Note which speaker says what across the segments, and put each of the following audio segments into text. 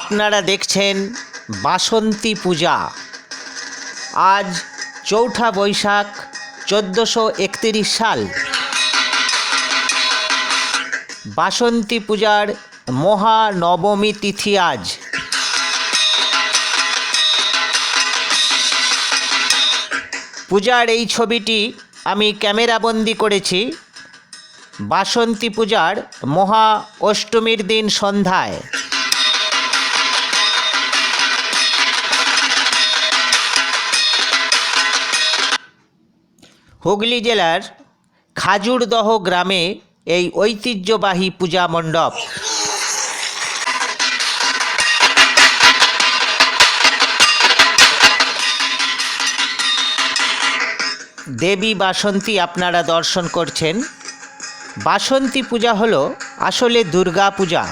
Speaker 1: আপনারা দেখছেন বাসন্তী পূজা। আজ চৌঠা বৈশাখ চোদ্দোশো একতিরিশ সাল। বাসন্তী পূজার মহানবমী তিথি আজ। পূজার এই ছবিটি আমি ক্যামেরাবন্দি করেছি। বাসন্তী পূজার মহা অষ্টমীর দিন সন্ধ্যায়। হুগলি জেলার খাজুরদহ গ্রামে এই ঐতিহ্যবাহী পূজা মণ্ডপ। দেবী বাসন্তী আপনারা দর্শন করছেন। বাসন্তী পূজা হলো আসলে দুর্গা পূজা।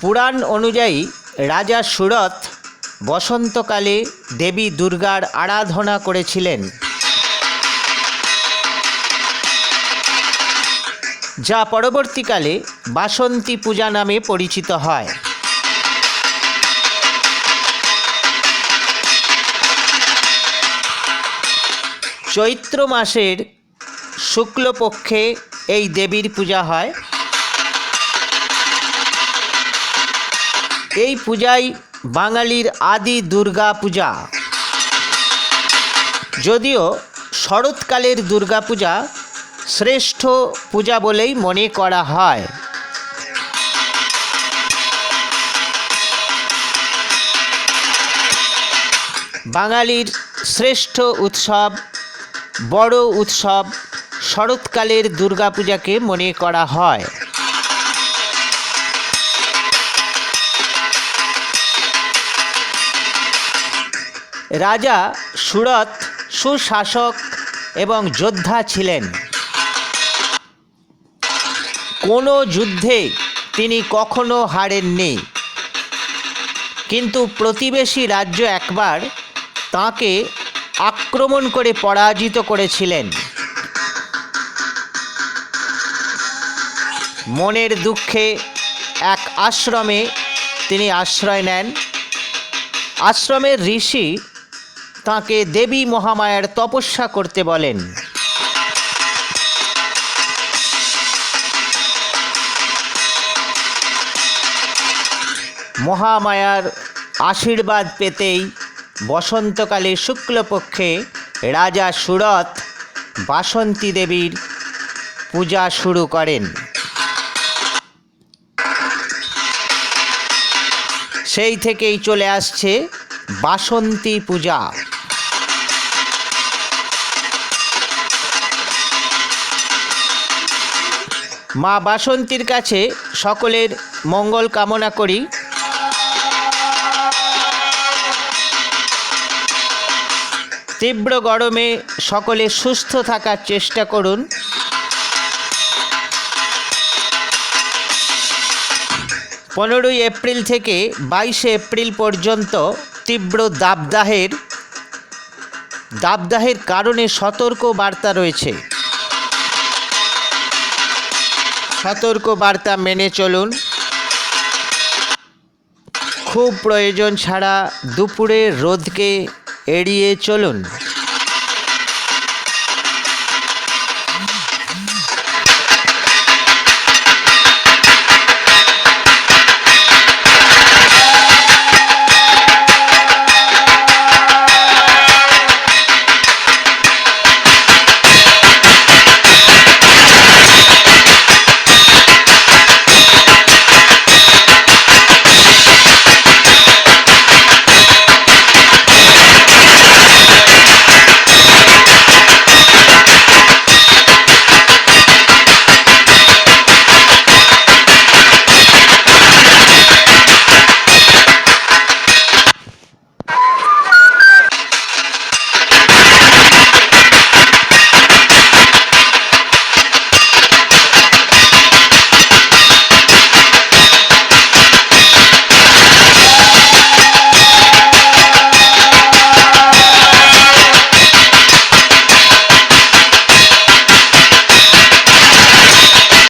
Speaker 1: পুরাণ অনুযায়ী রাজা সুরথ বসন্তকালে দেবী দুর্গার আরাধনা করেছিলেন। যা পরবর্তীকালে বাসন্তী পূজা নামে পরিচিত হয়। চৈত্র মাসের শুক্লপক্ষে এই দেবীর পূজা হয়। এই পূজাই বাঙালির আদি দুর্গা পূজা। যদিও শরৎকালের দুর্গা পূজা শ্রেষ্ঠ পূজা বলেই মনে করা হয়। বাঙালির শ্রেষ্ঠ উৎসব, বড় উৎসব শরৎকালের দুর্গাপূজাকে মনে করা হয়। রাজা, সুরত, সুশাসক এবং যোদ্ধা ছিলেন। কোনো যুদ্ধে তিনি কখনো হারেননি। কিন্তু প্রতিবেশী রাজ্য একবার তাকে আক্রমণ করে পরাজিত করেছিলেন। মনের দুঃখে এক আশ্রমে তিনি আশ্রয় নেন। আশ্রমের ঋষি তাকে দেবী মহামায়ার তপস্যা করতে বলেন। মহামায়ার আশীর্বাদ পেতেই বসন্তকালে শুক্লপক্ষে রাজা সুরত বাসন্তী দেবীর পূজা শুরু করেন। সেই থেকেই চলে আসছে বাসন্তী পূজা। মা বাসন্তীর কাছে সকলের মঙ্গল কামনা করি। তীব্র গরমে সকলে সুস্থ থাকার চেষ্টা করুন। পনেরোই এপ্রিল থেকে বাইশে এপ্রিল পর্যন্ত তীব্র দাবদাহের দাবদাহের কারণে সতর্ক বার্তা রয়েছে। সতর্ক বার্তা মেনে চলুন। খুব প্রয়োজন ছাড়া দুপুরে রোদকে এড়িয়ে চলুন।